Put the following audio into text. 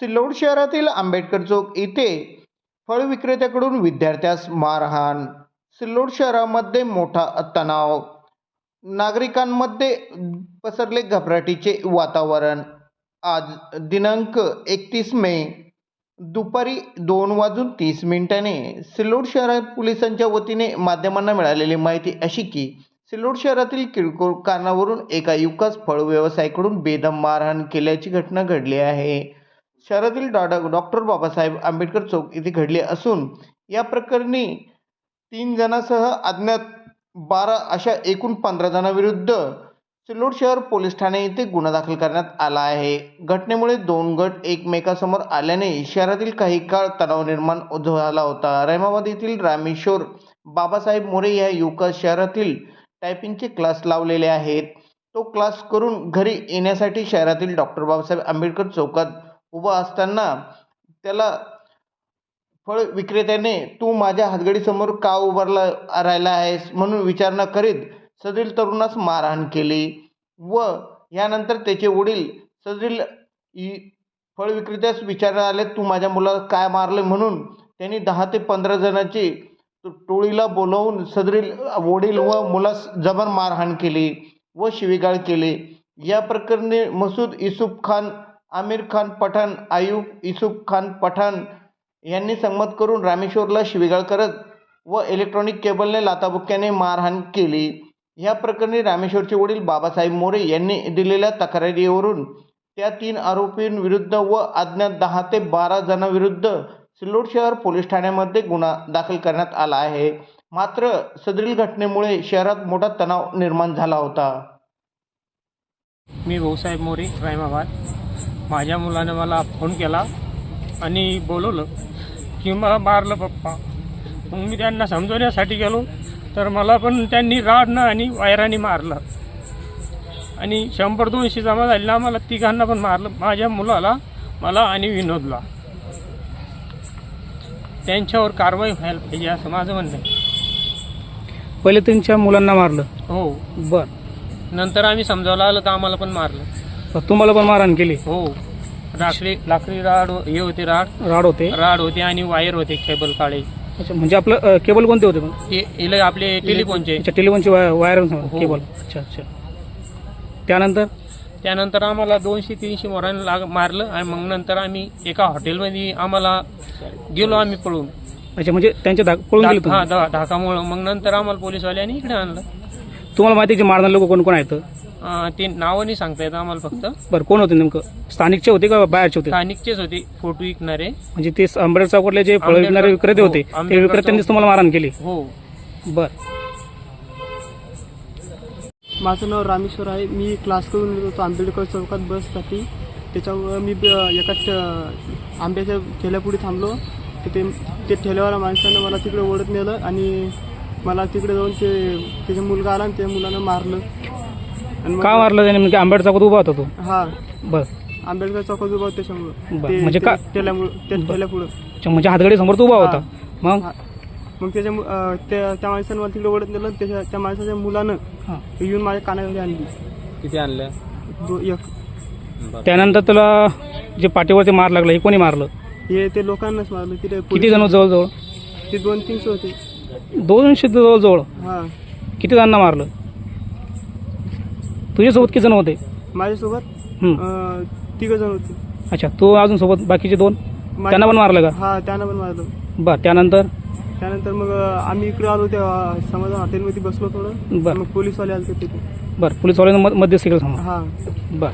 सिल्लोड शहरातील आंबेडकर चौक येथे फळ विक्रेत्याकडून विद्यार्थ्यास मारहाण. सिल्लोड शहरामध्ये मोठा तणाव. नागरिकांमध्ये पसरले घबराटीचे वातावरण. आज दिनांक एकतीस मे दुपारी दोन वाजून तीस मिनिटाने सिल्लोड शहरात पोलिसांच्या वतीने माध्यमांना मिळालेली माहिती अशी की सिल्लोड शहरातील किरकोळ कारणावरून एका युवकास फळ व्यवसायाकडून बेदम मारहाण केल्याची घटना घडली आहे. शहरातील डॉ डॉक्टर बाबासाहेब आंबेडकर चौक येथे घडले असून या प्रकरणी तीन जणांसह अज्ञात बारा अशा एकूण पंधरा जणांविरुद्ध सिल्लोड शहर पोलीस ठाणे येथे गुन्हा दाखल करण्यात आला आहे. घटनेमुळे दोन गट एकमेकासमोर आल्याने शहरातील काही काळ तणाव निर्माण झाला होता. रहमाबाद येथील रामेश्वर बाबासाहेब मोरे या युवका शहरातील टायपिंगचे क्लास लावलेले आहेत. तो क्लास करून घरी येण्यासाठी शहरातील डॉक्टर बाबासाहेब आंबेडकर चौकात उभा असताना त्याला फळ विक्रेत्याने तू माझ्या हातगडीसमोर का उभारला राहिला आहेस? म्हणून विचारणा करीत सदरील तरुणास मारहाण केली व यानंतर त्याचे वडील सदरील फळ विक्रेत्यास विचारण्यात आले तू माझ्या मुलाला काय मारले? म्हणून त्यांनी दहा ते पंधरा जणांची टोळीला बोलवून सदरील वडील व मुलास जबर मारहाण केली व शिवीगाळ केली. या प्रकरणी मसूद युसुफ खान आमिर खान पठाण आयुब युसुफ खान पठाण यांनी संमत करून रामेश्वरला शिवीगाळ करत व इलेक्ट्रॉनिक केबलने लाताबुक्क्याने मारहाण केली. या प्रकरणी रामेश्वरचे वडील बाबासाहेब मोरे यांनी दिलेल्या तक्रारीवरून त्या तीन आरोपींविरुद्ध व अज्ञात दहा ते बारा जणांविरुद्ध सिल्लोड शहर पोलीस ठाण्यामध्ये गुन्हा दाखल करण्यात आला आहे. मात्र सदरील घटनेमुळे शहरात मोठा तणाव निर्माण झाला होता. मी भाऊसाहेब मोरे रायमाबाद. माझ्या मुलानं मला फोन केला आणि बोलवलं की मला मारलं पप्पा. मग मी त्यांना समजवण्यासाठी गेलो तर मला पण त्यांनी राडनं आणि वायराने मारलं. आणि शंभर दोनशे जमा झाले ना मला तिघांना पण मारलं. माझ्या मुलाला मला आणि विनोदला. त्यांच्यावर कारवाई व्हायला पाहिजे असं माझं म्हणणं आहे. पहिले त्यांच्या मुलांना मारलं? हो. बर. नंतर आम्ही समजावलं आलं तर आम्हाला पण मारलं. तुम्हाला पण मारहाण केली? हो. लाकडी लाकडी राड हे होते राड. राड होते. राड होते आणि वायर होते केबल काळे. अच्छा म्हणजे आपलं अ, केबल कोणते होते पण ते इले आपले टेलिफोनचे. अच्छा टेलिफोनची वाय- वायर हो. केबल. अच्छा अच्छा. त्यानंतर? त्यानंतर आम्हाला दोनशे तीनशे मोरांना लाग मारलं आणि मग नंतर आम्ही एका हॉटेलमध्ये आम्हाला गेलो आम्ही पळून. अच्छा म्हणजे त्यांच्या धाक पळून गेले हा तुम्ही धा- धाकामुळं. मग नंतर आम्हाला पोलीसवाल्यांनी इकडे आणलं. तुम्हाला माहिती आहे की मारणारे लोक कोण कोण आहेत? अं, ते नावं नाही सांगता येत आम्हाला फक्त. बरं कोण होते नेमकं? स्थानिकचे होते का बाहेरचे होते? स्थानिकचेच होते फोटो विकणारे. म्हणजे ते आंबेडकर चौकातले जे फळ आंबेडकर- विकणारे विक्रेते हो, होते ते आंबेडकर विक्रेत्यांनीच चौक- तुम्हाला मारहाण केली? हो. बर. माझं नाव रामेश्वर आहे. मी क्लास करून येत होतो आंबेडकर चौकात बससाठी. त्याच्यामुळं मी ब- एका ठ- आंब्याच्या ठेल्यापुढे थांबलो. ते ते ठेल्यावाल्या माणसानं मला तिकडे ओढत नेलं आणि मला तिकडे जाऊन ते त्याचा मुलगा आला आणि त्या मुलानं मारलं. आणि मग- का मारलं त्याने? म्हणजे आंबेडकर चौकात उभा होता तो? हा. बर. आंबेडकर चौकात उभा होता त्याच्यामुळं. म्हणजे का- ठेल्यामुळं त्या ठेल्यापुढं अच्छा म्हणजे हातगडी समोर तो उभा होता. मग? हा. मग त्याच्या मु- अं, त्या त्या माणसानं मला तिकडे ओढत नेलं त्याच्या त्या माणसाच्या मुलानं हां. येऊन माझ्या कानाखाली आणली. किती आणलं? दो एक. त्यानंतर तुला जे पाठीवरती मार लागला हे कोणी मारलं? हे ते लोकांनाच मारलं. तिथे किती जण जवळजवळ? ते दोन तीनशे होते. दोनशे जवळजवळ? हा. किती जणांना मारलं? तुझ्यासोबत किती जण होते? माझ्यासोबत. अं, तिघ जण होते. अच्छा तू अजून सोबत बाकीचे दोन? माझ्या- त्यांना पण मारलं का? हा त्यांना पण मारलं. बर त्यानंतर? त्यानंतर मग अं, आम्ही इकडे आलो त्या समाधान हॉटेलमध्ये बसलो थोडं. बरं. मग पोलीसवाले आले तिथे. बर पोलीसवाल्यांना मध- मध्यस्थी केलं थांबा हा. बर.